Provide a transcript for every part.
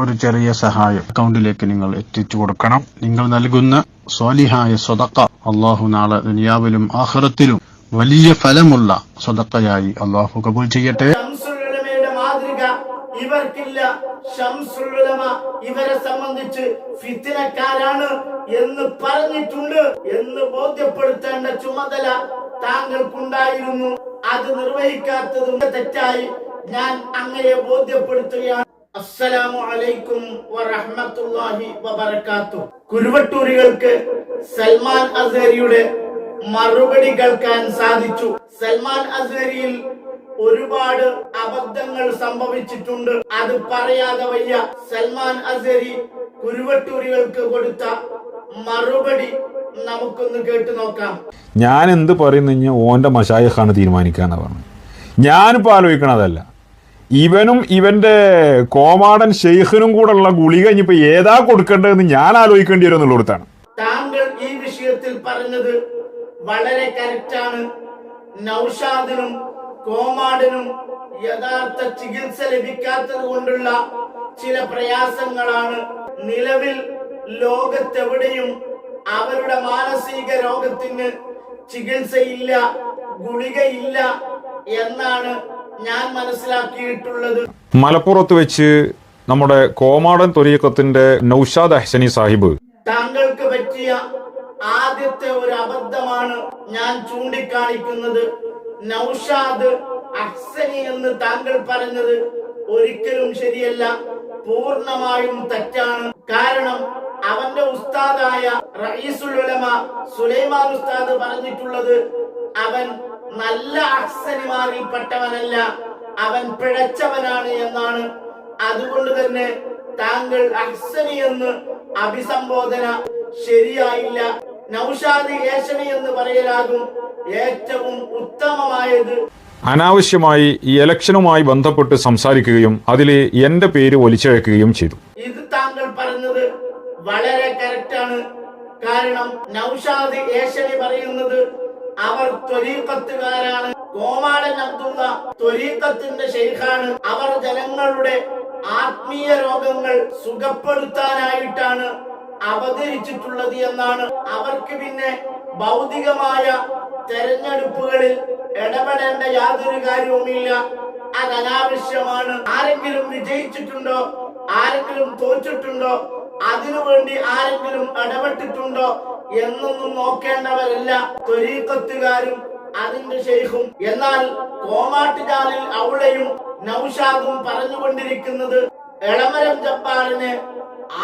ഒരു ചെറിയ സഹായം. അക്കൗണ്ടിലേക്ക് നിങ്ങൾ എത്തിച്ചു കൊടുക്കണം. നിങ്ങൾ നൽകുന്ന സ്വാലിഹായ സ്വതക്ക അള്ളാഹു നാളെ ദുനിയാവിലും ആഹ്റത്തിലും വലിയ ഫലമുള്ള സ്വതക്കയായി അള്ളാഹു കബൂൽ ചെയ്യട്ടെ. ഇവർക്കില്ല. ഷംസുലുലമ ഇവരെ സംബന്ധിച്ച് ഫിത്തിനക്കാരാണ് എന്ന് പറഞ്ഞിട്ടുണ്ട് എന്ന് ബോധ്യപ്പെടുത്തേണ്ട ചുമതല താങ്കൾക്കുണ്ടായിരുന്നു. അത് നിർവഹിക്കാത്തതും തെറ്റായി ഞാൻ അങ്ങയെ ബോധ്യപ്പെടുത്തുകയാണ്. അസ്സലാമു അലൈക്കും വറഹ്മത്തുള്ളാഹി വബറകാത്തു. കുരുവട്ടൂരികൾക്ക് സൽമാൻ അസേരിയുടെ മറുപടി കേൾക്കാൻ സാധിച്ചു. സൽമാൻ അസേരിയിൽ ഒരുപാട് അബദ്ധങ്ങൾ സംഭവിച്ചിട്ടുണ്ട്. അത് പറയാതെ വയ്യ. സൽമാൻ അസേരി കുരുവട്ടൂരികൾക്ക് കൊടുത്ത മറുപടി നമുക്കൊന്ന് കേട്ടു നോക്കാം. ഞാൻ എന്ത് പറയുന്നു ഓന്റെ മഷായിഖാണ് തീരുമാനിക്കാന്ന് പറഞ്ഞു ഞാനിപ്പോ ആലോചിക്കണതല്ല. ഇവനും ഇവന്റെ കോമാടൻ ഷെയ്ഖിനും കൂടെ ഉള്ള ഗുളിക ഇനിയിപ്പോ ഏതാ കൊടുക്കേണ്ടതെന്ന് ഞാൻ ആലോചിക്കേണ്ടി വരും എന്നുള്ളിടത്താണ്. താങ്കൾ ഈ വിഷയത്തിൽ പറഞ്ഞത് വളരെ കറക്റ്റാണ് നൗഷാദിനും കോമാടിനും യഥാർത്ഥ ചികിത്സ ലഭിക്കാത്തത് കൊണ്ടുള്ള ചില പ്രയാസങ്ങളാണ്. നിലവിൽ ലോകത്തെവിടെയും അവരുടെ മാനസിക രോഗത്തിന് ചികിത്സയില്ല ഗുളികയില്ല എന്നാണ് ഞാൻ മനസ്സിലാക്കിയിട്ടുള്ളത് മലപ്പുറത്ത് വെച്ച് നമ്മുടെ കോമാടൻ തൊരീക്കത്തിന്റെ നൌഷാദ് അഹ്സനി സാഹിബ്. താങ്കൾക്ക് പറ്റിയ ആദ്യത്തെ ഒരു അബദ്ധമാണ് ഞാൻ ചൂണ്ടിക്കാണിക്കുന്നത്. നൌഷാദ് അഹ്സനി എന്ന് താങ്കൾ പറഞ്ഞത് ഒരിക്കലും ശരിയല്ല പൂർണമായും തെറ്റാണ്. കാരണം അവന്റെ ഉസ്താദായ റയീസുൽ ഉലമ സുലൈമാൻ ഉസ്താദ് പറഞ്ഞിട്ടുള്ളത് അവൻ നല്ല അഹ്സനിമാരിൽപ്പെട്ടവനല്ല അവൻ പിഴച്ചവനാണ് എന്നാണ്. അതുകൊണ്ട് തന്നെ താങ്കൾ അഹ്സനി എന്ന് അഭിസംബോധന ശരിയായില്ല. നൌഷാദ് ഏഷണി എന്ന് പറയലാകും ഏറ്റവും ഉത്തമമായത്. അനാവശ്യമായി ഈ ഇലക്ഷനുമായി ബന്ധപ്പെട്ട് സംസാരിക്കുകയും അതിൽ എന്റെ പേര് ഒലിച്ചഴക്കുകയും ചെയ്തു. ഇത് താങ്കൾ പറഞ്ഞത് വളരെ കറക്റ്റാണ് കാരണം നൌഷാദ് ഏഷണി പറയുന്നത് അവർ ത്വരീക്കത്തുകാരാണ് ഗോവാളൻ അബ്ദുള്ള ത്വരീക്കത്തിന്റെ ശൈഖാണ്. അവർ ജനങ്ങളുടെ ആത്മീയ രോഗങ്ങൾ സുഖപ്പെടുത്താനായിട്ടാണ് അവതരിച്ചിട്ടുള്ളത് എന്നാണ്. അവർക്ക് പിന്നെ ഭൗതികമായ തെരഞ്ഞെടുപ്പുകളിൽ ഇടപെടേണ്ട യാതൊരു കാര്യവുമില്ല. അത് അനാവശ്യമാണ്. ആരെങ്കിലും വിജയിച്ചിട്ടുണ്ടോ? ആരെങ്കിലും തോറ്റിട്ടുണ്ടോ? അതിനുവേണ്ടി ആരെങ്കിലും ഇടപെട്ടിട്ടുണ്ടോ? എന്നൊന്നും നോക്കേണ്ടവരല്ല. ത്വരീക്കത്തുകാരും അതിന്റെ ഷെയ്ഖും എന്നാൽ കോമാട്ടുചാലിൽ അവളെയും നൌഷാദും പറഞ്ഞുകൊണ്ടിരിക്കുന്നത് എളമരം ജപ്പാറിനെ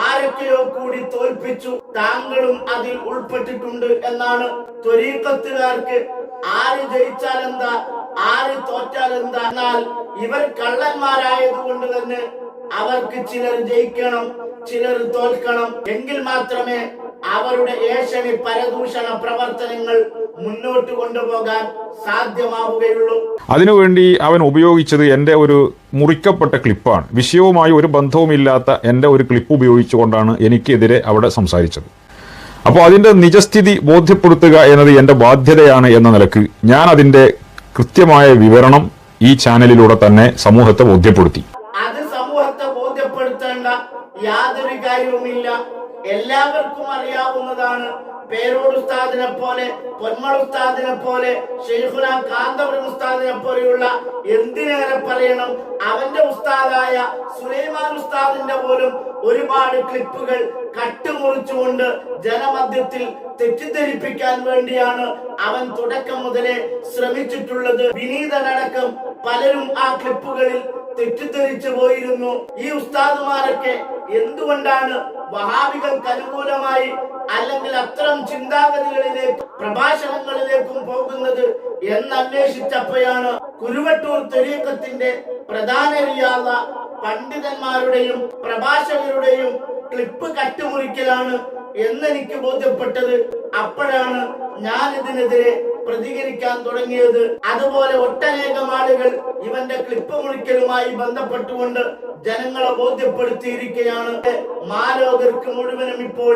ആരൊക്കെയോ കൂടി തോൽപ്പിച്ചു. താങ്കളും അതിൽ ഉൾപ്പെട്ടിട്ടുണ്ട് എന്നാണ് ത്വരീക്കത്തുകാർക്ക് ആര് ജയിച്ചാൽ എന്താ ആര് തോറ്റാൽ എന്താ എന്നാൽ ഇവർ കള്ളന്മാരായതുകൊണ്ട് തന്നെ അവർക്ക് ചിലർ ജയിക്കണം ചിലർ തോൽക്കണം. എങ്കിൽ മാത്രമേ അവരുടെ ഏഷണി പരദൂഷണ പ്രവർത്തനങ്ങൾ മുന്നോട്ട് കൊണ്ടുപോകാൻ സാധ്യമാവുകയുള്ളൂ. അതിനുവേണ്ടി അവൻ ഉപയോഗിച്ചത് എന്റെ ഒരു മുറിക്കപ്പെട്ട ക്ലിപ്പാണ്. വിഷയവുമായി ഒരു ബന്ധവുമില്ലാത്ത എന്റെ ഒരു ക്ലിപ്പ് ഉപയോഗിച്ചുകൊണ്ടാണ് എനിക്കെതിരെ അവിടെ സംസാരിച്ചത്. അപ്പോൾ അതിന്റെ നിജസ്ഥിതി ബോധ്യപ്പെടുത്തുക എന്നത് എന്റെ ബാധ്യതയാണ് എന്ന നിലയ്ക്ക് ഞാൻ അതിന്റെ കൃത്യമായ വിവരണം ഈ ചാനലിലൂടെ തന്നെ സമൂഹത്തെ ബോധ്യപ്പെടുത്തി. അത് സമൂഹത്തെ ബോധ്യപ്പെടുത്തേണ്ട യാതൊരു കാര്യവുമില്ല. എല്ലാവർക്കും അറിയാവുന്നതാണ്. പേരോട് ഉസ്താദിനെ പോലെ പൊന്മൾ ഉസ്താദിനെ പോലെ ഷെയ്ഖുന കാന്തപുരം ഉസ്താദിനെ പോലെയുള്ള എന്തിനേറെ പറയണം? അവന്റെ ഉസ്താദായ സുലൈമാൻ ഉസ്താദിന്റെ പോലും ഒരുപാട് ക്ലിപ്പുകൾ കട്ടുമുറിച്ചുകൊണ്ട് ജനമധ്യത്തിൽ തെറ്റിദ്ധരിപ്പിക്കാൻ വേണ്ടിയാണ് അവൻ തുടക്കം മുതലേ ശ്രമിച്ചിട്ടുള്ളത്. വിനീതനടക്കം പലരും ആ ക്ലിപ്പുകളിൽ തെറ്റിദ്ധരിച്ചു പോയിരുന്നു. ഈ ഉസ്താദുമാരൊക്കെ എന്തുകൊണ്ടാണ് വഹാബികൾക്ക് അനുകൂലമായി അല്ലെങ്കിൽ അത്തരം ചിന്താഗതികളിലേക്ക് പ്രഭാഷണങ്ങളിലേക്കും പോകുന്നത് എന്ന് അന്വേഷിച്ചപ്പോഴാണ് കുരുവട്ടൂർ തെരീക്കത്തിന്റെ പ്രധാന പണ്ഡിതന്മാരുടെയും പ്രഭാഷകരുടെയും ക്ലിപ്പ് കട്ടുമുറിക്കലാണ് എന്നെനിക്ക് ബോധ്യപ്പെട്ടത്. അപ്പോഴാണ് ഞാൻ ഇതിനെതിരെ പ്രതികരിക്കാൻ തുടങ്ങിയത്. അതുപോലെ ഒട്ടനേകം ആളുകൾ ഇവന്റെ ക്ലിപ്പ് മുറിക്കലുമായി ബന്ധപ്പെട്ടുകൊണ്ട് ജനങ്ങളെ ബോധ്യപ്പെടുത്തിയിരിക്കുകയാണ്. മാലോകർക്ക് മുഴുവനും ഇപ്പോൾ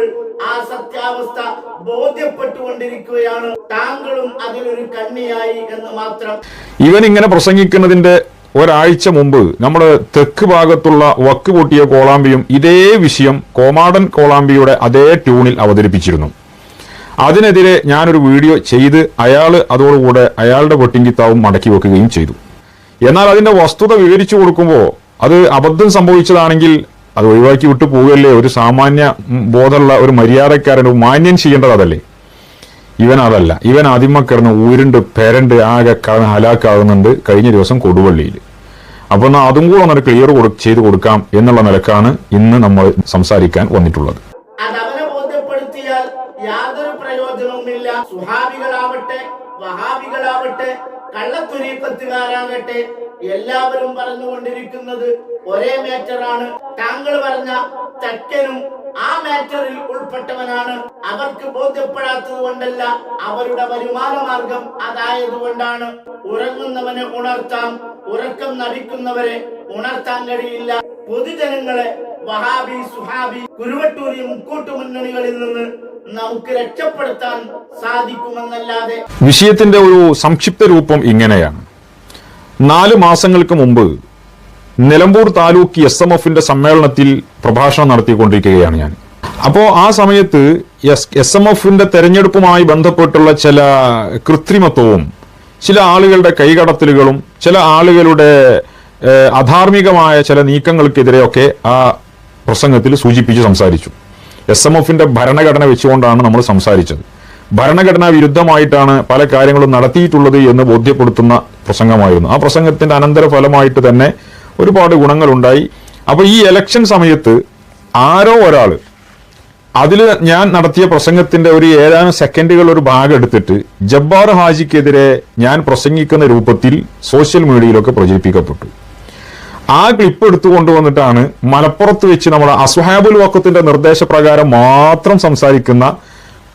ആ സത്യാവസ്ഥ ബോധ്യപ്പെട്ടുകൊണ്ടിരിക്കുകയാണ്. താങ്കളും അതിലൊരു കണ്ണിയായി എന്ന് മാത്രം. ഇവൻ ഇങ്ങനെ പ്രസംഗിക്കുന്നതിന്റെ ഒരാഴ്ച മുമ്പ് നമ്മൾ തെക്ക് ഭാഗത്തുള്ള വക്ക് പൊട്ടിയ കോളാമ്പിയും ഇതേ വിഷയം കോമാടൻ കോളാമ്പിയുടെ അതേ ട്യൂണിൽ അവതരിപ്പിച്ചിരുന്നു. അതിനെതിരെ ഞാനൊരു വീഡിയോ ചെയ്ത് അയാൾ അതോടുകൂടെ അയാളുടെ വെട്ടിങ്കിത്താവും മടക്കി വെക്കുകയും ചെയ്തു. എന്നാൽ അതിന്റെ വസ്തുത വിവരിച്ചു കൊടുക്കുമ്പോൾ അത് അബദ്ധം സംഭവിച്ചതാണെങ്കിൽ അത് ഒഴിവാക്കി വിട്ടു പോവുകയല്ലേ? ഒരു സാമാന്യ ബോധമുള്ള ഒരു മര്യാദക്കാരൻ മാന്യം ചെയ്യേണ്ടത് അതല്ലേ? ഇവൻ അതല്ല. ഇവൻ ആദ്യമ കിടന്ന് ഊരുണ്ട് പേരണ്ട് ആകെ ക- ഹലാക്കാകുന്നുണ്ട് കഴിഞ്ഞ ദിവസം കൊടുവള്ളിയിൽ അപ്പൊ എന്നാൽ അതും കൂടെ ഒന്നൊരു ക്ലിയർ ചെയ്ത് കൊടുക്കാം എന്നുള്ള നിലക്കാണ് ഇന്ന് നമ്മൾ സംസാരിക്കാൻ വന്നിട്ടുള്ളത്. യാതൊരു പ്രയോജനവുമില്ല. സുഹാബികളാവട്ടെ വഹാബികളാവട്ടെ കള്ളത്തുരീക്കത്തുകാരാകട്ടെ എല്ലാവരും പറഞ്ഞുകൊണ്ടിരിക്കുന്നത് ഒരേ മാറ്ററാണ്. താങ്കൾ പറഞ്ഞ ചക്കനും ആ മാറ്ററിൽ ഉൾപ്പെട്ടവനാണ്. അവർക്ക് ബോധ്യപ്പെടാത്തത് കൊണ്ടല്ല അവരുടെ വരുമാന മാർഗം അതായതുകൊണ്ടാണ് ഉറങ്ങുന്നവനെ ഉണർത്താം ഉറക്കം നടിക്കുന്നവരെ ഉണർത്താൻ കഴിയില്ല. പൊതുജനങ്ങളെ വഹാബി സുഹാബി കുരുവട്ടൂരി മുക്കൂട്ടു മുന്നണികളിൽ നിന്ന് നമുക്ക് രക്ഷപ്പെടുത്താൻ സാധിക്കുമെന്നല്ലാതെ വിഷയത്തിന്റെ ഒരു സംക്ഷിപ്ത രൂപം ഇങ്ങനെയാണ്. നാല് മാസങ്ങൾക്ക് മുമ്പ് നിലമ്പൂർ താലൂക്ക് എസ് എം എഫിന്റെ സമ്മേളനത്തിൽ പ്രഭാഷണം നടത്തിക്കൊണ്ടിരിക്കുകയാണ് ഞാൻ. അപ്പോൾ ആ സമയത്ത് എസ് എം എഫിന്റെ തെരഞ്ഞെടുപ്പുമായി ബന്ധപ്പെട്ടുള്ള ചില കൃത്രിമത്വവും ചില ആളുകളുടെ കൈകടത്തലുകളും ചില ആളുകളുടെ അധാർമികമായ ചില നീക്കങ്ങൾക്കെതിരെയൊക്കെ ആ പ്രസംഗത്തിൽ സൂചിപ്പിച്ച് സംസാരിച്ചു. എസ് എം എഫിന്റെ ഭരണഘടന വെച്ചുകൊണ്ടാണ് നമ്മൾ സംസാരിച്ചത്. ഭരണഘടനാ വിരുദ്ധമായിട്ടാണ് പല കാര്യങ്ങളും നടത്തിയിട്ടുള്ളത് എന്ന് ബോധ്യപ്പെടുത്തുന്ന പ്രസംഗമായിരുന്നു. ആ പ്രസംഗത്തിന്റെ അനന്തരഫലമായിട്ട് തന്നെ ഒരുപാട് ഗുണങ്ങളുണ്ടായി. അപ്പൊ ഈ എലക്ഷൻ സമയത്ത് ആരോ ഒരാൾ അതിൽ ഞാൻ നടത്തിയ പ്രസംഗത്തിന്റെ ഒരു ഏതാനും സെക്കൻഡുകൾ ഒരു ഭാഗം എടുത്തിട്ട് ജബ്ബാർ ഹാജിക്കെതിരെ ഞാൻ പ്രസംഗിക്കുന്ന രൂപത്തിൽ സോഷ്യൽ മീഡിയയിലൊക്കെ പ്രചരിപ്പിക്കപ്പെട്ടു. ആ ക്ലിപ്പ് എടുത്തു കൊണ്ടുവന്നിട്ടാണ് മലപ്പുറത്ത് വെച്ച് നമ്മുടെ അസ്ഹാബുൽ വക്കത്തിന്റെ നിർദ്ദേശപ്രകാരം മാത്രം സംസാരിക്കുന്ന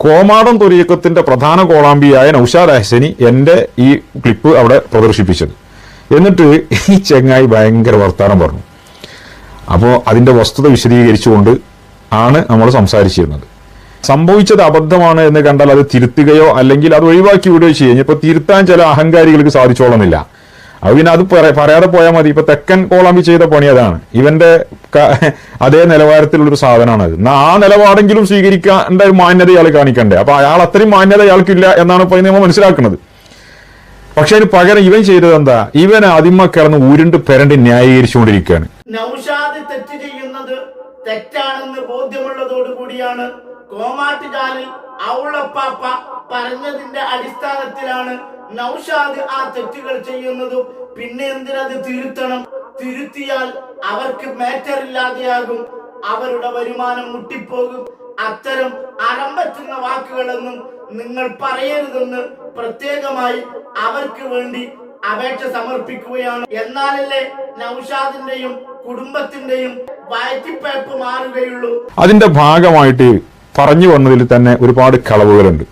കോമാടം തൊരിയക്കത്തിന്റെ പ്രധാന കോളാമ്പിയായ നൌഷാദ് അഹ്സനി എന്റെ ഈ ക്ലിപ്പ് അവിടെ പ്രദർശിപ്പിച്ചത്. എന്നിട്ട് ഈ ചെങ്ങായി ഭയങ്കര വർത്താനം പറഞ്ഞു. അപ്പോൾ അതിന്റെ വസ്തുത വിശദീകരിച്ചുകൊണ്ട് ആണ് നമ്മൾ സംസാരിച്ചിരുന്നത്. സംഭവിച്ചത് അബദ്ധമാണ് എന്ന് കണ്ടാൽ അത് തിരുത്തുകയോ അല്ലെങ്കിൽ അത് ഒഴിവാക്കി വിടുകയോ ചെയ്യുക ഇപ്പൊ തിരുത്താൻ ചില അഹങ്കാരികൾക്ക് സാധിച്ചോളുന്നില്ല. അത് പിന്നെ അത് പറ- പറയാതെ പോയാൽ മതി. ഇപ്പൊ തെക്കൻ കോളാമ്പി ചെയ്ത പണി അതാണ്. ഇവന്റെ അതേ നിലവാരത്തിലുള്ളൊരു സാധനമാണ് അത് എന്നാ ആ നിലപാടെങ്കിലും സ്വീകരിക്കേണ്ട ഒരു മാന്യത ഇയാൾ കാണിക്കണ്ടേ. അപ്പൊ അയാൾ അത്രയും മാന്യത ഇയാൾക്കില്ല എന്നാണ് ഇപ്പൊ നമ്മൾ മനസ്സിലാക്കുന്നത്. പക്ഷെ അതിന് പകരം ഇവൻ ചെയ്തത് എന്താ? ഇവൻ അതിമ കിടന്ന് ഉരുണ്ട് പെരണ്ട് ന്യായീകരിച്ചുകൊണ്ടിരിക്കുകയാണ്. തെറ്റ് ചെയ്യുന്നത് തെറ്റാണെന്ന് ബോധ്യമുള്ളതോടുകൂടിയാണ്. കോമാട്ടുകാലിൽ ഔളപ്പാപ്പ പറഞ്ഞതിന്റെ അടിസ്ഥാനത്തിലാണ് നൗഷാദ് ആ തെറ്റുകൾ ചെയ്യുന്നതും പിന്നെ എന്തിനത് തിരുത്തണം? തിരുത്തിയാൽ അവർക്ക് മാറ്റർ ഇല്ലാതെയാകും. അവരുടെ വരുമാനം മുട്ടിപ്പോകും. അത്തരം അറമ്പറ്റുന്ന വാക്കുകളൊന്നും നിങ്ങൾ പറയരുതെന്ന് പ്രത്യേകമായി അവർക്ക് വേണ്ടി അപേക്ഷ സമർപ്പിക്കുകയാണ്. എന്നാലല്ലേ നൌഷാദിന്റെയും കുടുംബത്തിന്റെയും വയറ്റിപ്പയപ്പ് മാറുകയുള്ളൂ. അതിന്റെ ഭാഗമായിട്ട് പറഞ്ഞു വന്നതിൽ തന്നെ ഒരുപാട് കളവുകളുണ്ട്.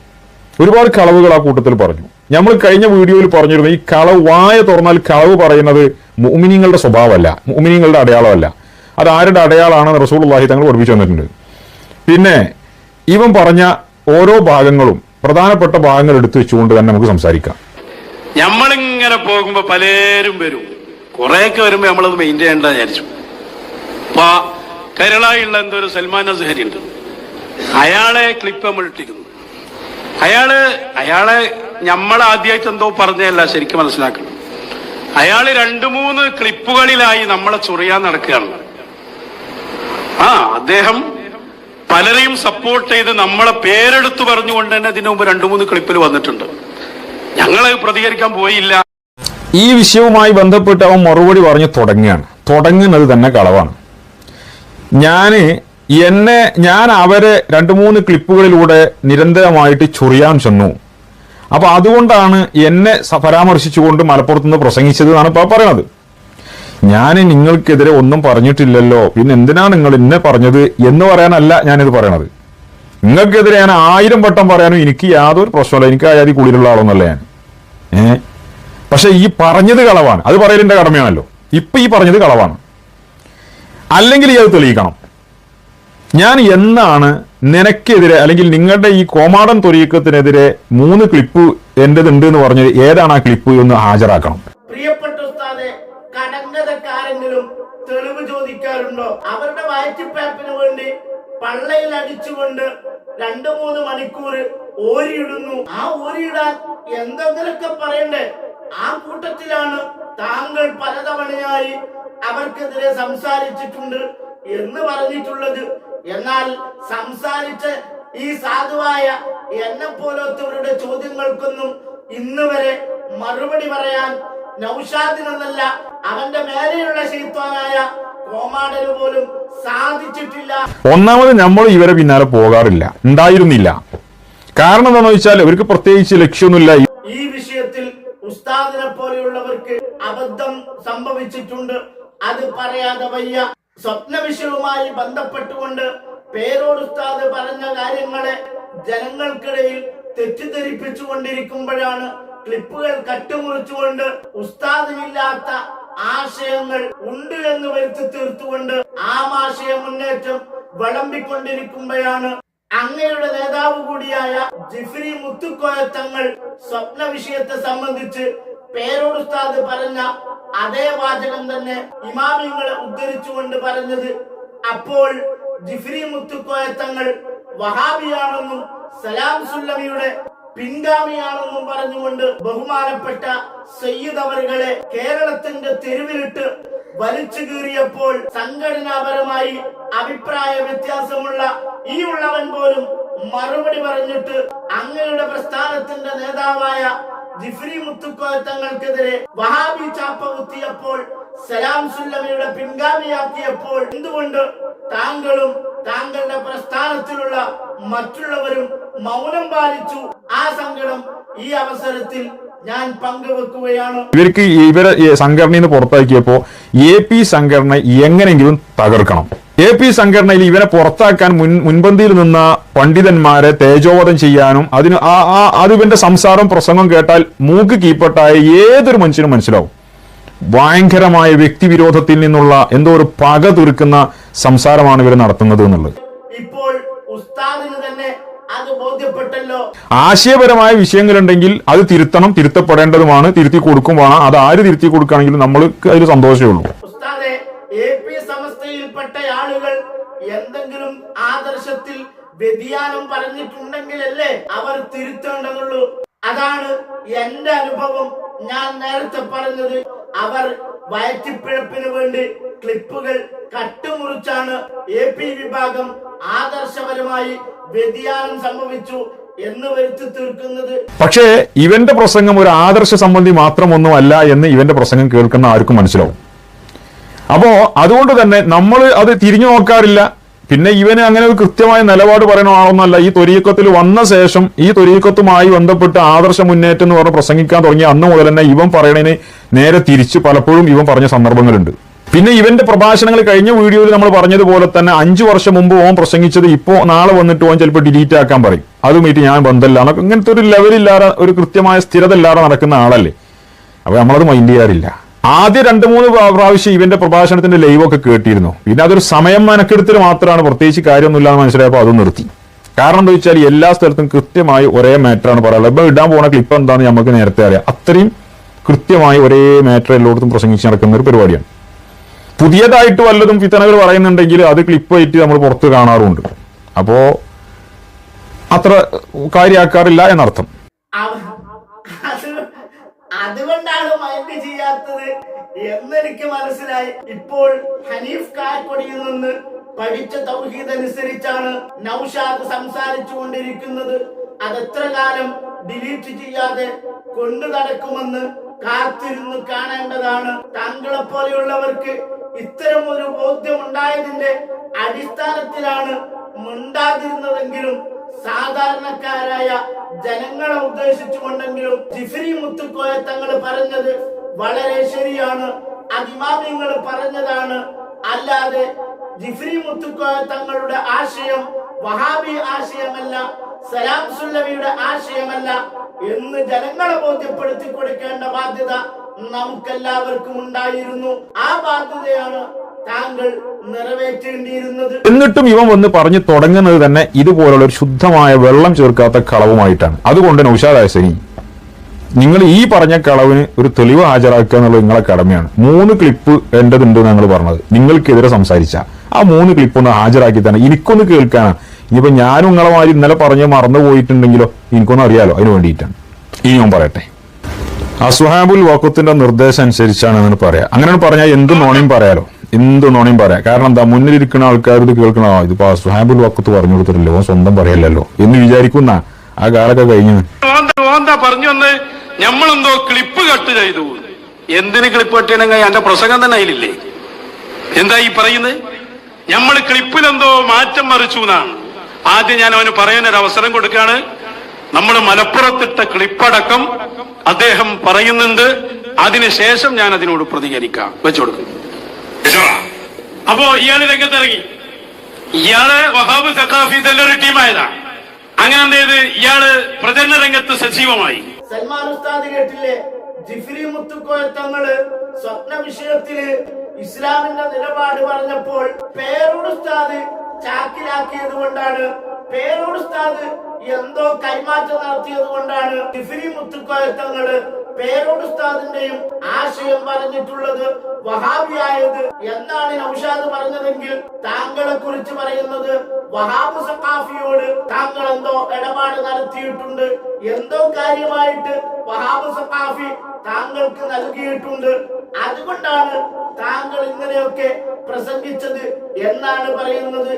ഒരുപാട് കളവുകൾ ആ കൂട്ടത്തിൽ പറഞ്ഞു. നമ്മൾ കഴിഞ്ഞ വീഡിയോയിൽ പറഞ്ഞിരുന്നു ഈ കളവ് വായ തുറന്നാൽ കളവ് പറയുന്നത് മുഅ്മിനീങ്ങളുടെ സ്വഭാവമല്ല മുഅ്മിനീങ്ങളുടെ അടയാളമല്ല. അത് ആരുടെ അടയാളമാണെന്ന് റസൂൾ അള്ളാഹി തങ്ങൾ പഠിപ്പിച്ചു തന്നിട്ടുണ്ട്. പിന്നെ ഇവൻ പറഞ്ഞ ഓരോ ഭാഗങ്ങളും പ്രധാനപ്പെട്ട ഭാഗങ്ങൾ എടുത്തു വെച്ചുകൊണ്ട് തന്നെ നമുക്ക് സംസാരിക്കാം. നമ്മളിങ്ങനെ പോകുമ്പോ പലരും വരും. കുറെയൊക്കെ വരുമ്പോ നമ്മളത് മെയിന്റെയിൻ വിചാരിച്ചു. അപ്പൊ കേരളയിലുള്ള എന്തോ ഒരു സൽമാൻ അസ്ഹരി ഉണ്ട്. അയാളെ ക്ലിപ്പ് നമ്മൾ ഇട്ടിരിക്കുന്നു അയാൾ അയാളെ നമ്മൾ ആദ്യമായിട്ട് എന്തോ പറഞ്ഞല്ല ശരിക്കും മനസ്സിലാക്കണം. അയാൾ രണ്ടു മൂന്ന് ക്ലിപ്പുകളിലായി നമ്മളെ ചൊറിയാൻ നടക്കുകയാണ്. ആ അദ്ദേഹം പലരെയും സപ്പോർട്ട് ചെയ്ത് നമ്മളെ പേരെടുത്ത് പറഞ്ഞുകൊണ്ട് തന്നെ ഇതിനു മുമ്പ് രണ്ടു മൂന്ന് ക്ലിപ്പിൽ വന്നിട്ടുണ്ട്. ഞങ്ങളെ പ്രതികരിക്കാൻ പോയില്ല. ഈ വിഷയവുമായി ബന്ധപ്പെട്ട് അവൻ മറുപടി പറഞ്ഞു തുടങ്ങുകയാണ്. തുടങ്ങുന്നത് തന്നെ കളവാണ്. ഞാൻ എന്നെ ഞാൻ അവരെ രണ്ട് മൂന്ന് ക്ലിപ്പുകളിലൂടെ നിരന്തരമായിട്ട് ചൊറിയാൻ ചെന്നു. അപ്പൊ അതുകൊണ്ടാണ് എന്നെ പരാമർശിച്ചുകൊണ്ട് മലപ്പുറത്ത് നിന്ന് പ്രസംഗിച്ചത് എന്നാണ് ഇപ്പൊ പറയണത്. ഞാൻ നിങ്ങൾക്കെതിരെ ഒന്നും പറഞ്ഞിട്ടില്ലല്ലോ. പിന്നെ എന്തിനാണ് നിങ്ങൾ എന്നെ പറഞ്ഞത് എന്ന് പറയാനല്ല ഞാനിത് പറയണത്. നിങ്ങൾക്കെതിരെ ഞാൻ ആയിരം വട്ടം പറയാനും എനിക്ക് യാതൊരു പ്രശ്നമില്ല എനിക്ക് ആയാതി കൂടിയുള്ള ആളൊന്നല്ല ഞാൻ. ഏ? പക്ഷെ ഈ പറഞ്ഞത് കളവാണ്. അത് പറയലിന്റെ കടമയാണല്ലോ. ഇപ്പൊ ഈ പറഞ്ഞത് കളവാണ്. അല്ലെങ്കിൽ ഈ അത് തെളിയിക്കണം. ഞാൻ എന്നാണ് നിനക്കെതിരെ അല്ലെങ്കിൽ നിങ്ങളുടെ ഈ കോമാടൻ തൊരീക്കത്തിനെതിരെ മൂന്ന് ക്ലിപ്പ് എന്റേതുണ്ട് എന്ന് പറഞ്ഞത് ഏതാണ് ആ ക്ലിപ്പ് എന്ന് ഹാജരാക്കണം? പ്രിയപ്പെട്ട ഉസ്താദെ കടങ്കഥക്കാരെങ്കിലും തെളിവ് ചോദിക്കാറുണ്ടോ? അവരുടെ വയറ്റിപ്പേപ്പിന് വേണ്ടി പള്ളയിൽ അടിച്ചുകൊണ്ട് രണ്ടു മൂന്ന് മണിക്കൂർ ഓരിയിടുന്നു. ആ ഓരിയിടാൻ എന്തെങ്കിലുമൊക്കെ പറയണ്ടേ? ആ കൂട്ടത്തിലാണ് താങ്കൾ പലതവണയായി അവർക്കെതിരെ സംസാരിച്ചിട്ടുണ്ട് എന്ന് പറഞ്ഞിട്ടുള്ളത് എന്നാൽ സംസാരിച്ച് ഈ സാധുവായ എന്നെ പോലത്തവരുടെ ചോദ്യങ്ങൾക്കൊന്നും ഇന്ന് വരെ മറുപടി പറയാൻ നൗഷാദിനൊന്നല്ല അവന്റെ മേലെയുള്ള ശൈത്വാനായ കോമാടന് പോലും സാധിച്ചിട്ടില്ല. ഒന്നാമത് നമ്മൾ ഇവരെ പിന്നാലെ പോകാറില്ല ഉണ്ടായിരുന്നില്ല. കാരണം എന്താണെന്ന് വെച്ചാൽ ഇവർക്ക് പ്രത്യേകിച്ച് ലക്ഷ്യമൊന്നുമില്ല. ഈ വിഷയത്തിൽ ഉസ്താദിനെ പോലെയുള്ളവർക്ക് അബദ്ധം സംഭവിച്ചിട്ടുണ്ട്. അത് പറയാതെ വയ്യ. സ്വപ്ന വിഷയവുമായി ബന്ധപ്പെട്ടുകൊണ്ട് പേരോട് ഉസ്താദ് പറഞ്ഞ കാര്യങ്ങളെ ജനങ്ങൾക്കിടയിൽ തെറ്റിദ്ധരിപ്പിച്ചുകൊണ്ടിരിക്കുമ്പോഴാണ് ക്ലിപ്പുകൾ കട്ടുമുറിച്ചുകൊണ്ട് ഉസ്താദിനില്ലാത്ത ആശയങ്ങൾ ഉണ്ട് എന്ന് വരുത്തി തീർത്തുകൊണ്ട് ആമാശയ മുന്നേറ്റം വിളമ്പിക്കൊണ്ടിരിക്കുമ്പോഴാണ് അങ്ങയുടെ നേതാവ് കൂടിയായ ജിഫ്രി മുത്തുക്കോയത്തങ്ങൾ സ്വപ്ന വിഷയത്തെ സംബന്ധിച്ച് പേരോട് ഉസ്താദ് പറഞ്ഞ അതേ വാചകം തന്നെ ഇമാമിങ്ങളെ ഉദ്ധരിച്ചുകൊണ്ട് പറഞ്ഞത് അപ്പോൾ ജിഫ്രി മുത്തുക്കോയത്തങ്ങൾ വഹാബിയാണെന്നും സലാം സുല്ലമിയുടെ പിൻഗാമിയാണെന്നും പറഞ്ഞുകൊണ്ട് ബഹുമാനപ്പെട്ട സയ്യിദ് അവരുകളെ കേരളത്തിന്റെ തെരുവിലിട്ട് വലിച്ചു കീറിയപ്പോൾ സംഘടനാപരമായി അഭിപ്രായ വ്യത്യാസമുള്ള ഈ ഉള്ളവൻ പോലും മറുപടി പറഞ്ഞിട്ട് അങ്ങയുടെ പ്രസ്ഥാനത്തിന്റെ നേതാവായ ജിഫ്രി മുത്തുക്കോത്തങ്ങൾക്കെതിരെ വഹാബി ചാപ്പ കുത്തിയപ്പോൾ സലാം സുല്ലമയുടെ പിൻഗാമിയാക്കിയപ്പോൾ എന്തുകൊണ്ട് താങ്കളും താങ്കളുടെ പ്രസ്ഥാനത്തിലുള്ള മറ്റുള്ളവരും മൗനം പാലിച്ചു? ആ സങ്കടം ഈ അവസരത്തിൽ ഞാൻ പങ്കുവെക്കുകയാണ്. ഇവർക്ക് ഇവരെ സംഘടനയിൽ നിന്ന് പുറത്താക്കിയപ്പോ എ പി സംഘടന എങ്ങനെയെങ്കിലും തകർക്കണം. എ പി സംഘടനയിൽ ഇവരെ പുറത്താക്കാൻ മുൻ മുൻപന്തിയിൽ നിന്ന പണ്ഡിതന്മാരെ തേജോവധം ചെയ്യാനും അതിന് ആ ആ അത് ഇവന്റെ സംസാരം പ്രസംഗം കേട്ടാൽ മൂക്ക് കീപ്പട്ടായ ഏതൊരു മനുഷ്യനും മനസ്സിലാവും. ഭയങ്കരമായ വ്യക്തിവിരോധത്തിൽ നിന്നുള്ള എന്തോ ഒരു പക തുരുക്കുന്ന സംസാരമാണ് ഇവർ നടത്തുന്നത് എന്നുള്ളത്. ഇപ്പോൾ ഉസ്താദിന് തന്നെ അത് ബോധ്യപ്പെട്ടല്ലോ. ആശയപരമായ വിഷയങ്ങളുണ്ടെങ്കിൽ അത് തിരുത്തണം തിരുത്തപ്പെടേണ്ടതുമാണ് തിരുത്തി കൊടുക്കും വേണം. അത് ആര് തിരുത്തി കൊടുക്കുകയാണെങ്കിലും നമ്മൾക്ക് അതിൽ സന്തോഷമേ ഉള്ളൂ. ഉസ്താദെ എ പി സമസ്തയിൽപ്പെട്ട ആളുകൾ എന്തെങ്കിലും ആദർശത്തിൽ വ്യതിയാനം പറഞ്ഞിട്ടുണ്ടെങ്കിലല്ലേ അവർ തിരുത്തേണ്ടതുള്ളൂ. അതാണ് എന്റെ അനുഭവം. ഞാൻ നേരത്തെ പറഞ്ഞത് അവർ വയറ്റിപ്പിഴപ്പിന് വേണ്ടി ക്ലിപ്പുകൾ കട്ടുമുറിച്ചാണ് എ പി വിഭാഗം ആദർശപരമായി വ്യതിയാനം സംഭവിച്ചു എന്ന് വരുത്തി തീർക്കുന്നത്. പക്ഷേ ഇവന്റെ പ്രസംഗം ഒരു ആദർശ സംബന്ധി മാത്രമൊന്നുമല്ല എന്ന് ഇവന്റെ പ്രസംഗം കേൾക്കുന്ന ആർക്കും മനസ്സിലാവും. അപ്പോ അതുകൊണ്ട് തന്നെ നമ്മൾ അത് തിരിഞ്ഞു നോക്കാറില്ല. പിന്നെ ഇവന് അങ്ങനെ ഒരു കൃത്യമായ നിലപാട് പറയണമാണെന്നല്ല ഈ തൊരീക്കത്തിൽ വന്ന ശേഷം ഈ തൊരീക്കത്തുമായി ബന്ധപ്പെട്ട് ആദർശ മുന്നേറ്റം എന്ന് പറഞ്ഞ് പ്രസംഗിക്കാൻ തുടങ്ങി അന്ന് മുതൽ തന്നെ ഇവൻ പറയണതിന് നേരെ തിരിച്ച് പലപ്പോഴും ഇവൻ പറഞ്ഞ സന്ദർഭങ്ങളുണ്ട്. പിന്നെ ഇവന്റെ പ്രഭാഷണങ്ങൾ കഴിഞ്ഞ വീഡിയോയിൽ നമ്മൾ പറഞ്ഞതുപോലെ തന്നെ അഞ്ചു വർഷം മുമ്പ് ഓം പ്രസംഗിച്ചത് ഇപ്പോ നാളെ വന്നിട്ട് ഓൻ ചിലപ്പോൾ ഡിലീറ്റ് ആക്കാൻ പറയും. അതുമായിട്ട് ഞാൻ ബന്ധമില്ല എന്നൊക്കെ ഇങ്ങനത്തെ ഒരു ലെവലില്ലാതെ ഒരു കൃത്യമായ സ്ഥിരത ഇല്ലാതെ നടക്കുന്ന ആളല്ലേ. അപ്പൊ നമ്മളത് മൈൻഡ് ചെയ്യാറില്ല. ആദ്യ രണ്ട് മൂന്ന് പ്രാ- പ്രാവശ്യം ഇവന്റെ പ്രഭാഷണത്തിന്റെ ലൈവ് ഒക്കെ കേട്ടിരുന്നു. പിന്നെ അതൊരു സമയം മെനക്കെടുത്തിൽ മാത്രമാണ് പ്രത്യേകിച്ച് കാര്യമൊന്നുമില്ലാന്ന് മനസ്സിലായപ്പോൾ അത് നിർത്തി. കാരണം എന്താ വെച്ചാൽ എല്ലാ സ്ഥലത്തും കൃത്യമായി ഒരേ മാറ്ററാണ് പറയാനുള്ളത്. ഇപ്പൊ ഇടാൻ പോകുന്ന ക്ലിപ്പ് എന്താണെന്ന് നമുക്ക് നേരത്തെ അറിയാം. അത്രയും കൃത്യമായി ഒരേ മാറ്റർ എല്ലായിടത്തും പ്രസംഗിച്ച് നടക്കുന്ന ഒരു പരിപാടിയാണ്. പുതിയതായിട്ട് വല്ലതും ഫിത്തനകൾ പറയുന്നുണ്ടെങ്കിൽ അത് ക്ലിപ്പ് ആയിട്ട് നമ്മൾ പുറത്ത് കാണാറുണ്ട്. അപ്പോ അത്ര കാര്യമാക്കാറില്ല എന്നർത്ഥം. അതുകൊണ്ടാണ് മൈൻഡ് ചെയ്യാത്തത് എന്നെനിക്ക് മനസ്സിലായി. ഇപ്പോൾ ഹനീഫ് കായക്കൊടിയിൽ നിന്ന് പഠിച്ച തൗഹീദ് അനുസരിച്ചാണ് നൌഷാദ് സംസാരിച്ചു കൊണ്ടിരിക്കുന്നത് അതെത്ര കാലം ഡിലീറ്റ് ചെയ്യാതെ കൊണ്ടു നടക്കുമെന്ന് കാത്തിരുന്ന് കാണേണ്ടതാണ്. താങ്കളെ പോലെയുള്ളവർക്ക് ഇത്തരം ഒരു ബോധ്യം ഉണ്ടായതിന്റെ അടിസ്ഥാനത്തിലാണ് മിണ്ടാതിരുന്നതെങ്കിലും സാധാരണക്കാരായ ജനങ്ങളെ ഉദ്ദേശിച്ചുകൊണ്ടെങ്കിലും ജിഫ്രി മുത്തുക്കോയ തങ്ങൾ പറഞ്ഞത് വളരെ ശരിയാണ്. അതിമാമ്യങ്ങൾ പറഞ്ഞതാണ്. അല്ലാതെ ജിഫ്രി മുത്തുക്കോയ തങ്ങളുടെ ആശയം വഹാബി ആശയമല്ല സലാം സുല്ലവിയുടെ ആശയമല്ല എന്ന് ജനങ്ങളെ ബോധ്യപ്പെടുത്തി കൊടുക്കേണ്ട ബാധ്യത നമുക്കെല്ലാവർക്കും ഉണ്ടായിരുന്നു. ആ ബാധ്യതയാണ് എന്നിട്ടും ഇവൻ വന്ന് പറഞ്ഞു തുടങ്ങുന്നത് തന്നെ ഇതുപോലുള്ള ഒരു ശുദ്ധമായ വെള്ളം ചേർക്കാത്ത കളവുമായിട്ടാണ്. അതുകൊണ്ട് നൗഷാദ് ഹസനി നിങ്ങൾ ഈ പറഞ്ഞ കളവിന് ഒരു തെളിവ് ഹാജരാക്കുക എന്നുള്ളത് നിങ്ങളെ കടമയാണ്. മൂന്ന് ക്ലിപ്പ് എന്റേതുണ്ട് ഞങ്ങൾ പറഞ്ഞത്. നിങ്ങൾക്കെതിരെ സംസാരിച്ച. ആ മൂന്ന് ക്ലിപ്പ് ഒന്ന് ഹാജരാക്കി തന്നെ എനിക്കൊന്ന് കേൾക്കാനാണ് ഇനിയിപ്പോ ഞാനും നിങ്ങളെ മാതിരി ഇന്നലെ പറഞ്ഞ് മറന്നു പോയിട്ടുണ്ടെങ്കിലോ എനിക്കൊന്നും അറിയാലോ അതിന് വേണ്ടിയിട്ടാണ്. ഇനി ഞാൻ പറയട്ടെ. അസ്വഹാബുൽ വഖത്തിന്റെ നിർദ്ദേശം അനുസരിച്ചാണ് എന്ന് പറയാം. അങ്ങനെയാണ് പറഞ്ഞാൽ എന്ത് നോണയും പറയാലോ. എന്ത് നോണയും പറയാം. കാരണം എന്താ മുന്നിലിരിക്കുന്ന ആൾക്കാർ ഇത് കേൾക്കണോ. ഇത് സുഹാബുൽ വക്കത്ത് പറഞ്ഞു കൊടുത്തിട്ടില്ലോ? ഓൻ സ്വന്തം പറയല്ലല്ലോ. എന്ന് വിചാരിക്കുന്ന ആ കാലൊക്കെ കഴിഞ്ഞു. പറഞ്ഞു വന്ന്. ഞമ്മളെന്തോ ക്ലിപ്പ് കട്ട് ചെയ്തു. എന്തിന് ക്ലിപ്പ് കട്ട് ചെയ്യണമെങ്കിൽ എന്റെ പ്രസംഗം തന്നെ അതിലില്ലേ? എന്താ ഈ പറയുന്നത് നമ്മൾ ക്ലിപ്പിലെന്തോ മാറ്റം മറിച്ചു എന്നാണ്. ആദ്യം ഞാൻ അവന് പറയാൻ ഒരു അവസരം കൊടുക്കാണ് നമ്മൾ മലപ്പുറത്തിട്ട ക്ലിപ്പടക്കം അദ്ദേഹം പറയുന്നുണ്ട്. അതിനുശേഷം ഞാൻ അതിനോട് പ്രതികരിക്കാം. വെച്ചു കൊടുക്കും. അപ്പോ ഇയാൾ രംഗത്തിറങ്ങി. ഇയാൾ വഹാബ് സഖാഫി ഒരു ടീമായതാ. അങ്ങനെ ഇയാൾ പ്രചരണ രംഗത്ത് സജീവമായി. സൽമാൻ ഉസ്താദ് കേട്ടില്ലേ? ജിഫ്രി മുത്തുക്കോയ തങ്ങൾ സ്വപ്ന വിഷയത്തിൽ ഇസ്ലാമിന്റെ നിലപാട് പറഞ്ഞപ്പോൾ പേരോട് ഉസ്താദ് ചാക്കിലാക്കിയത് കൊണ്ടാണ്. പേരോട് ഉസ്താദ് എന്തോ കൈമാറ്റം നടത്തിയത് കൊണ്ടാണ് ജിഫ്രി മുത്തുക്കോയ തങ്ങൾ പേരോട് ഉസ്താദിന്റെയും ആശയം പറഞ്ഞിട്ടുള്ളത് വഹാബിയായത് എന്നാണ് നൌഷാദ് പറഞ്ഞതെങ്കിൽ താങ്കളെ കുറിച്ച് പറയുന്നത് വഹാബ് സഖാഫിയോട് താങ്കൾ എന്തോ ഇടപാട് നടത്തിയിട്ടുണ്ട് എന്തോ കാര്യമായിട്ട് വഹാബ് സഖാഫി താങ്കൾക്ക് നൽകിയിട്ടുണ്ട്. അതുകൊണ്ടാണ് താങ്കൾ ഇങ്ങനെയൊക്കെ പ്രസംഗിച്ചത് എന്നാണ് പറയുന്നത്.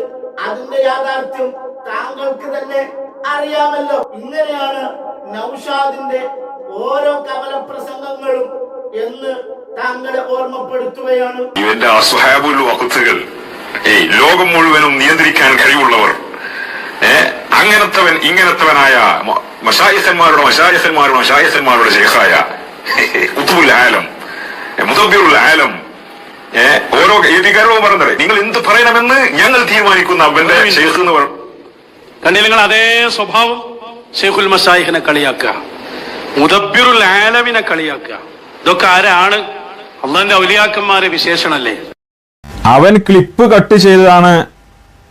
അതിന്റെ യാഥാർത്ഥ്യം താങ്കൾക്ക് തന്നെ അറിയാമല്ലോ. ഇങ്ങനെയാണ് നൌഷാദിന്റെ ഓരോ കവല പ്രസംഗങ്ങളും എന്ന് താങ്കളെ ഓർമ്മപ്പെടുത്തുകയാണ്. ഇവന്റെ അസ്ഹാബുൽ വഖത്തുകൾ. ഈ ലോകം മുഴുവനും നിയന്ത്രിക്കാൻ കഴിവുള്ളവർ. അങ്ങനത്തവൻ ഇങ്ങനത്തവനായ മഷായസന്മാരുടെ മഷായിഖന്മാരുടെ മഷായിഖന്മാരുടെ മഷായിഖന്മാരുടെ ശേഖായ. ഉത്തുബുൽ ആലം. മുതബിറുൽ ആലം. ഏ ഓരോ ഏതികാരവും പറഞ്ഞത്. നിങ്ങൾ എന്ത് പറയണമെന്ന് ഞങ്ങൾ തീരുമാനിക്കുന്ന അവന്റെ ഷെയ്ഖ് എന്ന് പറഞ്ഞു കണ്ടില്ല നിങ്ങൾ അതേ സ്വഭാവം? ഷെയ്ഖുൽ മസായിഖിനെ കളിയാക്കുക. മുദബ്ബിറുൽ ആലമിനെ കളിയാക്കുക. ഇതൊക്കെ ആരാണ്? അള്ളാന്റെ ഔലിയാക്കന്മാരെ വിശേഷണല്ലേ? അവൻ ക്ലിപ്പ് കട്ട് ചെയ്തതാണ്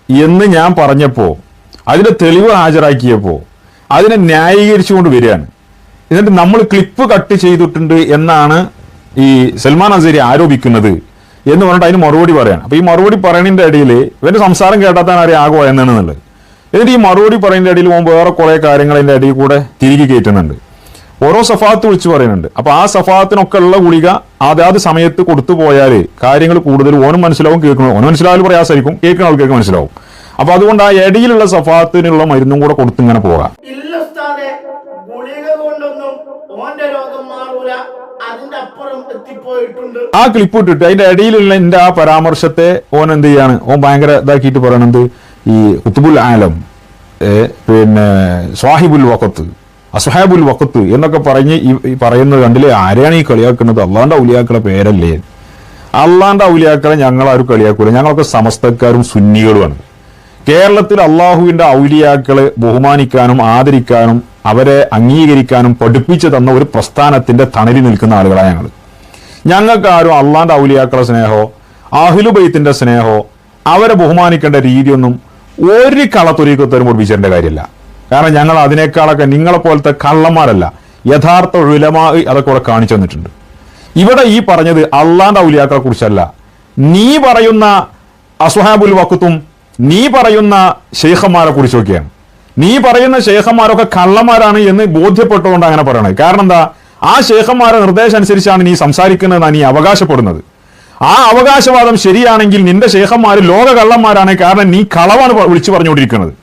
എന്ന് ഞാൻ പറഞ്ഞപ്പോ അതിന്റെ തെളിവ് ഹാജരാക്കിയപ്പോ അതിനെ ന്യായീകരിച്ചുകൊണ്ട് വരികയാണ്. എന്നിട്ട് നമ്മൾ ക്ലിപ്പ് കട്ട് ചെയ്തിട്ടുണ്ട് എന്നാണ് ഈ സൽമാൻ അസേരി ആരോപിക്കുന്നത് എന്ന് പറഞ്ഞിട്ട് അതിന് മറുപടി പറയാണ്. അപ്പൊ ഈ മറുപടി പറയണതിന്റെ ഇടയിൽ ഇവന്റെ സംസാരം കേട്ടാത്താൻ ആരെയും ആകുമോ എന്നാണെന്നുള്ളത് എന്നിട്ട് ഈ മറുപടി പറയുന്നതിന്റെ ഇടയിൽ പോകുമ്പോൾ വേറെ കുറെ കാര്യങ്ങൾ അതിന്റെ ഇടയിൽ കൂടെ തിരികെ കയറ്റുന്നുണ്ട് ഓരോ സഫാത്ത് വിളിച്ചു പറയുന്നുണ്ട്. അപ്പൊ ആ സഫാത്തിനൊക്കെ ഉള്ള ഗുളിക അതാത് സമയത്ത് കൊടുത്തു പോയാൽ കാര്യങ്ങൾ കൂടുതൽ ഓനും മനസ്സിലാവും കേൾക്കണം ഓനും മനസ്സിലാവൽ പ്രയാസമായിരിക്കും കേൾക്കുന്ന ആൾക്കാർക്ക് മനസ്സിലാവും. അപ്പൊ അതുകൊണ്ട് ആ ഇടയിലുള്ള സഫാത്തിനുള്ള മരുന്നും കൂടെ കൊടുത്തു ഇങ്ങനെ പോകാം. ആ ക്ലിപ്പ് ഇട്ടിട്ട് അതിന്റെ ഇടയിലുള്ള എന്റെ ആ പരാമർശത്തെ ഓൻ എന്ത് ചെയ്യാണ്? ഓൻ ഭയങ്കര ഇതാക്കിയിട്ട് പറയണത് ഈ കുത്തുബുൽ ആലം പിന്നെ സ്വാഹിബുൽ വക്കത്ത് അസ്ഹാബുൽ വക്കത്ത് എന്നൊക്കെ പറഞ്ഞ് ഈ- പറയുന്നത് കണ്ടില്ലേ? ആരെയാണ് ഈ കളിയാക്കുന്നത്? അള്ളാന്റെ ഔലിയാക്കളെ പേരല്ലേ? അള്ളാന്റെ ഔലിയാക്കളെ ഞങ്ങൾ ആരും കളിയാക്കൂല. ഞങ്ങളൊക്കെ സമസ്തക്കാരും സുന്നികളുമാണ്. കേരളത്തിൽ അള്ളാഹുവിന്റെ ഔലിയാക്കളെ ബഹുമാനിക്കാനും ആദരിക്കാനും അവരെ അംഗീകരിക്കാനും പഠിപ്പിച്ചു തന്ന ഒരു പ്രസ്ഥാനത്തിന്റെ തണലി നിൽക്കുന്ന ആളുകളാണ് ഞങ്ങൾ ഞങ്ങൾക്ക് ആരും അള്ളാന്റെ ഔലിയാക്കളെ സ്നേഹോ അഹിലുബൈത്തിന്റെ സ്നേഹോ അവരെ ബഹുമാനിക്കേണ്ട രീതിയൊന്നും ഒരു കളത്തൊരീക്കത്തരും പഠിപ്പിച്ചേണ്ട കാര്യമില്ല. കാരണം ഞങ്ങൾ അതിനേക്കാളൊക്കെ നിങ്ങളെ പോലത്തെ കള്ളന്മാരല്ല. യഥാർത്ഥ ഉലമാ അതൊക്കെ ഇവിടെ കാണിച്ചു തന്നിട്ടുണ്ട്. ഇവിടെ ഈ പറഞ്ഞത് അള്ളാന്റെ ഔലിയാക്കളെ കുറിച്ചല്ല. നീ പറയുന്ന അസ്ഹാബുൽ വക്കുത്തും നീ പറയുന്ന ഷെയ്ഖന്മാരെ കുറിച്ചൊക്കെയാണ് നീ പറയുന്ന ഷെയ്ഖന്മാരൊക്കെ കള്ളന്മാരാണ് എന്ന് ബോധ്യപ്പെട്ടുകൊണ്ട് അങ്ങനെ പറയണത് കാരണം എന്താ? ആ ഷെയ്ഖന്മാരുടെ നിർദ്ദേശം അനുസരിച്ചാണ് നീ സംസാരിക്കുന്നതെന്നാണ് നീ അവകാശപ്പെടുന്നത്. ആ അവകാശവാദം ശരിയാണെങ്കിൽ നിന്റെ ഷെയ്ഖന്മാർ ലോക കള്ളന്മാരാണ് കാരണം നീ കളവാണ് വിളിച്ചു പറഞ്ഞുകൊണ്ടിരിക്കുന്നത്.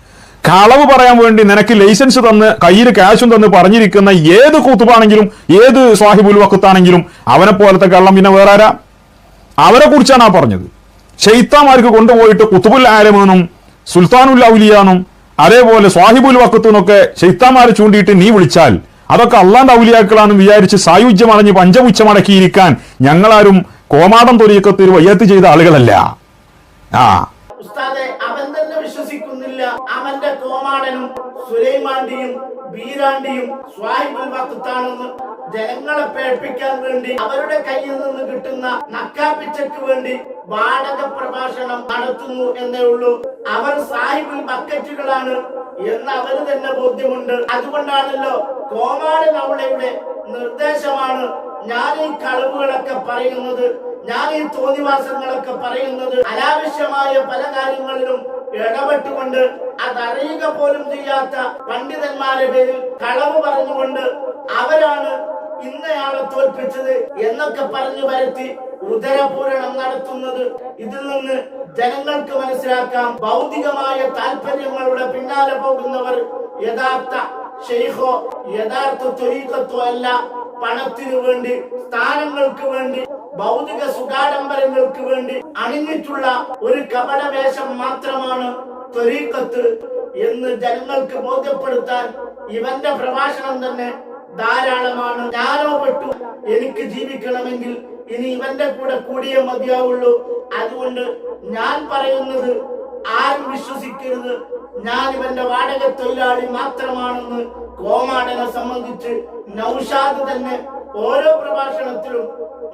കളവ് പറയാൻ വേണ്ടി നിനക്ക് ലൈസൻസ് തന്ന് കയ്യിൽ ക്യാഷും തന്ന് പറഞ്ഞിരിക്കുന്ന ഏത് കൂത്തുപാണെങ്കിലും ഏത് സാഹിബുൽ വക്കുത്താണെങ്കിലും അവനെ പോലത്തെ കള്ളം പിന്നെ വേറെ ആരാ? അവരെ കുറിച്ചാണ് ആ പറഞ്ഞത്. ഷെയ്ത്താമാർക്ക് കൊണ്ടുപോയിട്ട് കുത്തുബുൽ ആലമെന്നും സുൽത്താനുൽ ഔലിയാന്നും അതേപോലെ സ്വാഹിബുൽ വക്കത്തു എന്നൊക്കെ ഷെയ്ത്താമാരെ ചൂണ്ടിയിട്ട് നീ വിളിച്ചാൽ അതൊക്കെ അള്ളാന്റെ ഔലിയാക്കളാണെന്ന് വിചാരിച്ച് സായുജ്യമടഞ്ഞ് പഞ്ചപുച്ഛമടക്കിയിരിക്കാൻ ഞങ്ങളാരും കോമാടം തൊലിയക്കത്തിൽ വയ്യത്ത് ചെയ്ത ആളുകളല്ല. ആ. അവന്റെ കോമാടനും സുലൈമാന്റെയും ബീരാന്റെയും സ്വാഹിബുൽ വക്കത്താണെന്ന് ജനങ്ങളെ പേടിപ്പിക്കാൻ വേണ്ടി അവരുടെ കയ്യിൽ നിന്ന് കിട്ടുന്ന നക്കാപ്പിച്ചയ്ക്ക് വേണ്ടി വാടക പ്രഭാഷണം നടത്തുന്നു എന്നേ ഉള്ളൂ. അവർ സാഹിബിൽ ബക്കറ്റുകളാണ് എന്ന് അവർ തന്നെ ബോധ്യമുണ്ട്. അതുകൊണ്ടാണല്ലോ കോമാടൻ അവളയുടെ നിർദ്ദേശമാണ് ഞാൻ ഈ കളവുകളൊക്കെ പറയുന്നത്. ഞാൻ ഈ തോന്നിവാസങ്ങളൊക്കെ പറയുന്നത് അനാവശ്യമായ പല കാര്യങ്ങളിലും ഇടപെട്ടുകൊണ്ട് അതറിയുക പോലും ചെയ്യാത്ത പണ്ഡിതന്മാരെ പേരിൽ കളവ് പറഞ്ഞുകൊണ്ട് അവരാണ് ഇന്നയാളെ തോൽപ്പിച്ചത് എന്നൊക്കെ പറഞ്ഞു വരുത്തി ഉദരപൂരണം നടത്തുന്നത്. ഇതിൽ നിന്ന് ജനങ്ങൾക്ക് മനസ്സിലാക്കാം. ഭൗതികമായ താല്പര്യങ്ങളുടെ പിന്നാലെ പോകുന്നവർ യഥാർത്ഥ ഷെയ്ഖോ യഥാർത്ഥ ത്വരീക്കത്തോ അല്ല. പണത്തിനു വേണ്ടി സ്ഥാനങ്ങൾക്ക് വേണ്ടി ഭൗതിക സുഖാഡംബരങ്ങൾക്ക് വേണ്ടി അണിഞ്ഞിട്ടുള്ള ഒരു കപടവേഷം മാത്രമാണ് ത്വരീക്കത്ത് എന്ന് ജനങ്ങൾക്ക് ബോധ്യപ്പെടുത്താൻ ഇവന്റെ പ്രഭാഷണം തന്നെ ധാരാളമാണ്. ഞാനോ പെട്ടു എനിക്ക് ജീവിക്കണമെങ്കിൽ ഇനി ഇവന്റെ കൂടെ കൂടിയേ മതിയാവുള്ളൂ. അതുകൊണ്ട് ഞാൻ പറയുന്നത് ആരും വിശ്വസിക്കരുത്. ഞാൻ ഇവന്റെ വാടക തൊഴിലാളി മാത്രമാണെന്ന് കോമാടനെ സംബന്ധിച്ച് നൌഷാദ് തന്നെ ഓരോ പ്രഭാഷണത്തിലും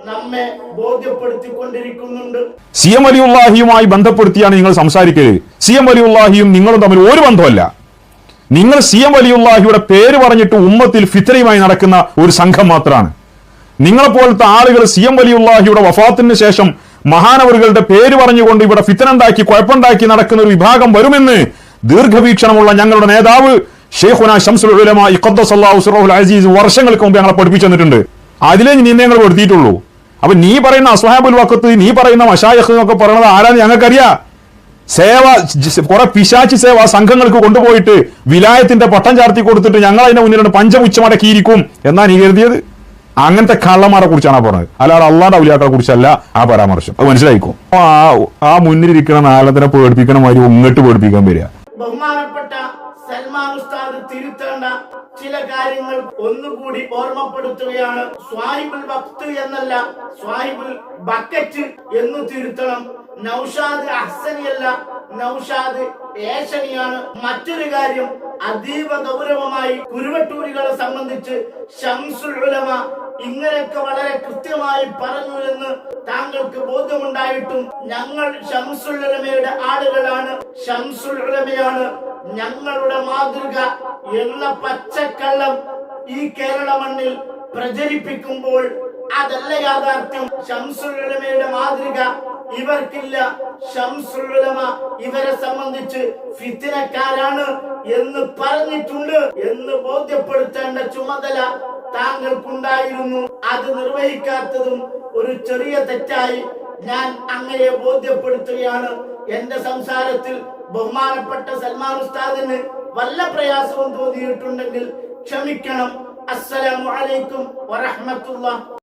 നമ്മെ ബോധ്യപ്പെടുത്തിക്കൊണ്ടിരിക്കുന്നുണ്ട്. സി എം അലിയുള്ളാഹിയുമായി ബന്ധപ്പെടുത്തിയാണ് നിങ്ങൾ സംസാരിക്കരുത് സി എം അലിയുള്ളാഹിയും നിങ്ങളും തമ്മിൽ ഒരു ബന്ധമല്ല നിങ്ങൾ സി എം അലിയുള്ളാഹിയുടെ പേര് പറഞ്ഞിട്ട് ഉമ്മത്തിൽ ഫിത്രയുമായി നടക്കുന്ന ഒരു സംഘം മാത്രമാണ്. നിങ്ങളെപ്പോലത്തെ ആളുകൾ സി എം വലിയുള്ളാഹിയുടെ വഫാത്തിന് ശേഷം മഹാനവറുകളുടെ പേര് പറഞ്ഞുകൊണ്ട് ഇവിടെ ഫിത്തനുണ്ടാക്കി കുഴപ്പമുണ്ടാക്കി നടക്കുന്ന ഒരു വിഭാഗം വരുമെന്ന് ദീർഘവീക്ഷണമുള്ള ഞങ്ങളുടെ നേതാവ് ഷെയ്ഖുന ഷംസുൽ ഉലമ ഇഖദ്ദസല്ലാഹു സിറഹുൽ അസീസ് വർഷങ്ങൾക്ക് മുമ്പ് ഞങ്ങളെ പഠിപ്പിച്ചു തന്നിട്ടുണ്ട്. അതിലേ ഞങ്ങൾ പെടുത്തിയിട്ടുള്ളൂ അപ്പൊ നീ പറയുന്ന അസ്ഹാബുൽ വക്കത്ത് നീ പറയുന്ന മഷായഖ് എന്നൊക്കെ പറയുന്നത് ആരാന്ന് ഞങ്ങൾക്കറിയാം? സേവ കുറെ പിശാച്ചി സേവ സംഘങ്ങൾക്ക് കൊണ്ടുപോയിട്ട് വിലായത്തിന്റെ പട്ടം ചാർത്തി കൊടുത്തിട്ട് ഞങ്ങൾ അതിന്റെ മുന്നിലാണ് പഞ്ചമുച്ചമടക്കിയിരിക്കും എന്നാണ് നീ കരുതിയത്? അങ്ങനത്തെ കള്ളന്മാരെ കുറിച്ചാണ് ആ പറഞ്ഞത്. അല്ലാതെ അള്ളാന്റെ ഔലിയാക്കളെ കുറിച്ചല്ല ആ പരാമർശം. അത് മനസ്സിലായിക്കോ? ആ ആ മുന്നിലിരിക്കുന്ന നാലത്തിനെ പേടിപ്പിക്കണ മാതിരി ഇങ്ങോട്ട് പേടിപ്പിക്കാൻ വരിക. ബഹുമാനപ്പെട്ട സൽമാൻ ഉസ്താദ് തിരുത്തേണ്ട ചില കാര്യങ്ങൾ ഒന്നുകൂടി ഓർമ്മപ്പെടുത്തുകയാണ്. സ്വാഹിബുൽ ഭക്ത് എന്നല്ല സ്വാഹിബുൽ ബക്കറ്റ് എന്ന് തിരുത്തണം. നൌഷാദ് അഹ്സനിയല്ല നൌഷാദ് ഏഷണിയാണ് മറ്റൊരു കാര്യം അതീവ ഗൗരവമായി കുരുവട്ടൂരികളെ സംബന്ധിച്ച് ഷംസുൽ ഉലമ ഇങ്ങനെയൊക്കെ വളരെ കൃത്യമായി പറഞ്ഞു എന്ന് താങ്കൾക്ക് ബോധ്യമുണ്ടായിട്ടും ഞങ്ങൾ ഷംസുൽ ഉലമയുടെ ആളുകളാണ്. ഷംസുൽ ഉലമയാണ് ഞങ്ങളുടെ മാതൃക എന്ന പച്ചക്കള്ളം ഈ കേരള മണ്ണിൽ പ്രചരിപ്പിക്കുമ്പോൾ അതല്ല യാഥാർത്ഥ്യം. ഷംസുൽ ഉലമയുടെ മാതൃക ഇവർക്കില്ല. ഷംസുൽ ഉലമ ഇവരെ സംബന്ധിച്ച് ഫിത്തിനക്കാരാണ് എന്ന് പറഞ്ഞിട്ടുണ്ട് എന്ന് ബോധ്യപ്പെടുത്തേണ്ട ചുമതല താങ്കൾക്കുണ്ടായിരുന്നു. അത് നിർവഹിക്കാത്തതും ഒരു ചെറിയ തെറ്റായി ഞാൻ അങ്ങനെ ബോധ്യപ്പെടുത്തുകയാണ്. എന്റെ സംസാരത്തിൽ ബഹുമാനപ്പെട്ട സൽമാൻ ഉസ്താദിന് വല്ല പ്രയാസവും തോന്നിയിട്ടുണ്ടെങ്കിൽ ക്ഷമിക്കണം. അസ്സലാമു അലൈക്കും വറഹ്മത്തുള്ളാഹി